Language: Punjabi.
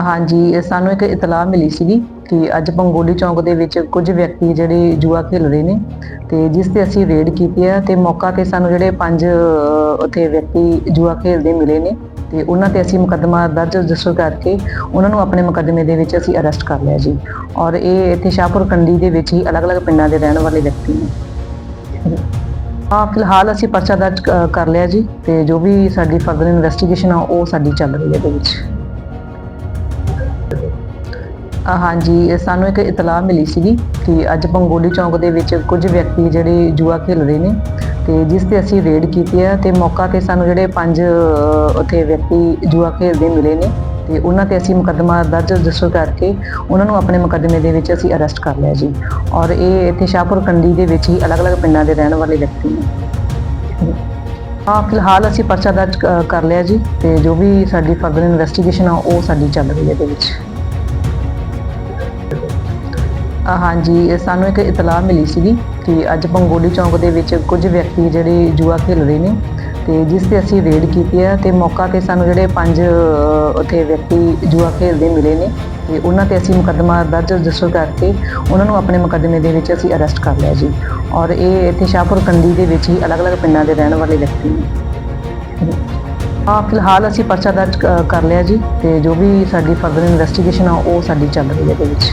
ਹਾਂਜੀ ਸਾਨੂੰ ਇੱਕ ਇਤਲਾਹ ਮਿਲੀ ਸੀਗੀ ਕਿ ਅੱਜ ਪੰਗੋਲੀ ਚੌਂਕ ਦੇ ਵਿੱਚ ਕੁਝ ਵਿਅਕਤੀ ਜਿਹੜੇ ਜੂਆ ਖੇਲ ਰਹੇ ਨੇ ਤੇ ਜਿਸ ਤੇ ਅਸੀਂ ਰੇਡ ਕੀਤੀ ਹੈ ਤੇ ਮੌਕਾ ਤੇ ਸਾਨੂੰ ਜਿਹੜੇ ਪੰਜ ਉੱਥੇ ਵਿਅਕਤੀ ਜੂਆ ਖੇਲਦੇ ਮਿਲੇ ਨੇ ਤੇ ਉਹਨਾਂ ਤੇ ਅਸੀਂ ਮੁਕੱਦਮਾ ਦਰਜ ਰਜਿਸਟਰ ਕਰਕੇ ਉਹਨਾਂ ਨੂੰ ਆਪਣੇ ਮੁਕੱਦਮੇ ਦੇ ਵਿੱਚ ਅਸੀਂ ਅਰੈਸਟ ਕਰ ਲਿਆ ਜੀ। ਔਰ ਇਹ ਇੱਥੇ ਸ਼ਾਹਪੁਰ ਕੰਡੀ ਦੇ ਵਿੱਚ ਹੀ ਅਲੱਗ-ਅਲੱਗ ਪਿੰਡਾਂ ਦੇ ਰਹਿਣ ਵਾਲੇ ਵਿਅਕਤੀ ਨੇ। ਹਾਂ, ਫਿਲਹਾਲ ਅਸੀਂ ਪਰਚਾ ਦਰਜ ਕਰ ਲਿਆ ਜੀ ਤੇ ਜੋ ਵੀ ਸਾਡੀ ਫਰਦਰ ਇਨਵੈਸਟੀਗੇਸ਼ਨ ਆ, ਉਹ ਸਾਡੀ ਚੱਲ ਰਹੀ ਹੈ ਇਹਦੇ ਵਿੱਚ। ਹਾਂਜੀ ਸਾਨੂੰ ਇੱਕ ਇਤਲਾਹ ਮਿਲੀ ਸੀਗੀ ਕਿ ਅੱਜ ਪੰਗੋਲੀ ਚੌਂਕ ਦੇ ਵਿੱਚ ਕੁਝ ਵਿਅਕਤੀ ਜਿਹੜੇ ਜੂਆ ਖੇਲ ਰਹੇ ਨੇ ਤੇ ਜਿਸ ਤੇ ਅਸੀਂ ਰੇਡ ਕੀਤੀ ਹੈ ਤੇ ਮੌਕਾ ਤੇ ਸਾਨੂੰ ਜਿਹੜੇ ਪੰਜ ਉੱਥੇ ਵਿਅਕਤੀ ਜੂਆ ਖੇਡਦੇ ਮਿਲੇ ਨੇ ਤੇ ਉਹਨਾਂ ਤੇ ਅਸੀਂ ਮੁਕੱਦਮਾ ਦਰਜ ਰਜਿਸਟਰ ਕਰਕੇ ਉਹਨਾਂ ਨੂੰ ਆਪਣੇ ਮੁਕੱਦਮੇ ਦੇ ਵਿੱਚ ਅਸੀਂ ਅਰੈਸਟ ਕਰ ਲਿਆ ਜੀ। ਔਰ ਇਹ ਇੱਥੇ ਸ਼ਾਹਪੁਰ ਕੰਡੀ ਦੇ ਵਿੱਚ ਹੀ ਅਲੱਗ-ਅਲੱਗ ਪਿੰਡਾਂ ਦੇ ਰਹਿਣ ਵਾਲੇ ਵਿਅਕਤੀ ਨੇ। ਹਾਂ, ਫਿਲਹਾਲ ਅਸੀਂ ਪਰਚਾ ਦਰਜ ਕਰ ਲਿਆ ਜੀ ਤੇ ਜੋ ਵੀ ਸਾਡੀ ਫਰਦਰ ਇਨਵੈਸਟੀਗੇਸ਼ਨ ਆ, ਉਹ ਸਾਡੀ ਚੱਲ ਰਹੀ ਹੈ ਇਹਦੇ ਵਿੱਚ। ਹਾਂਜੀ ਸਾਨੂੰ ਇੱਕ ਇਤਲਾਹ ਮਿਲੀ ਸੀਗੀ ਕਿ ਅੱਜ ਪੰਗੋਲੀ ਚੌਂਕ ਦੇ ਵਿੱਚ ਕੁਝ ਵਿਅਕਤੀ ਜਿਹੜੇ ਜੂਆ ਖੇਲ ਰਹੇ ਨੇ ਤੇ ਜਿਸ ਤੇ ਅਸੀਂ ਰੇਡ ਕੀਤੀ ਹੈ ਤੇ ਮੌਕਾ ਤੇ ਸਾਨੂੰ ਜਿਹੜੇ ਪੰਜ ਉੱਥੇ ਵਿਅਕਤੀ ਜੂਆ ਖੇਡਦੇ ਮਿਲੇ ਨੇ ਤੇ ਉਹਨਾਂ ਤੇ ਅਸੀਂ ਮੁਕੱਦਮਾ ਦਰਜ ਰਜਿਸਟਰ ਕਰਕੇ ਉਹਨਾਂ ਨੂੰ ਆਪਣੇ ਮੁਕੱਦਮੇ ਦੇ ਵਿੱਚ ਅਸੀਂ ਅਰੈਸਟ ਕਰ ਲਿਆ ਜੀ। ਔਰ ਇਹ ਇੱਥੇ ਸ਼ਾਹਪੁਰ ਕੰਡੀ ਦੇ ਵਿੱਚ ਹੀ ਅਲੱਗ-ਅਲੱਗ ਪਿੰਡਾਂ ਦੇ ਰਹਿਣ ਵਾਲੇ ਵਿਅਕਤੀ ਨੇ। ਹਾਂ, ਫਿਲਹਾਲ ਅਸੀਂ ਪਰਚਾ ਦਰਜ ਕਰ ਲਿਆ ਜੀ ਤੇ ਜੋ ਵੀ ਸਾਡੀ ਫਰਦਰ ਇਨਵੈਸਟੀਗੇਸ਼ਨ ਆ, ਉਹ ਸਾਡੀ ਚੱਲ ਰਹੀ ਹੈ ਇਹਦੇ ਵਿੱਚ।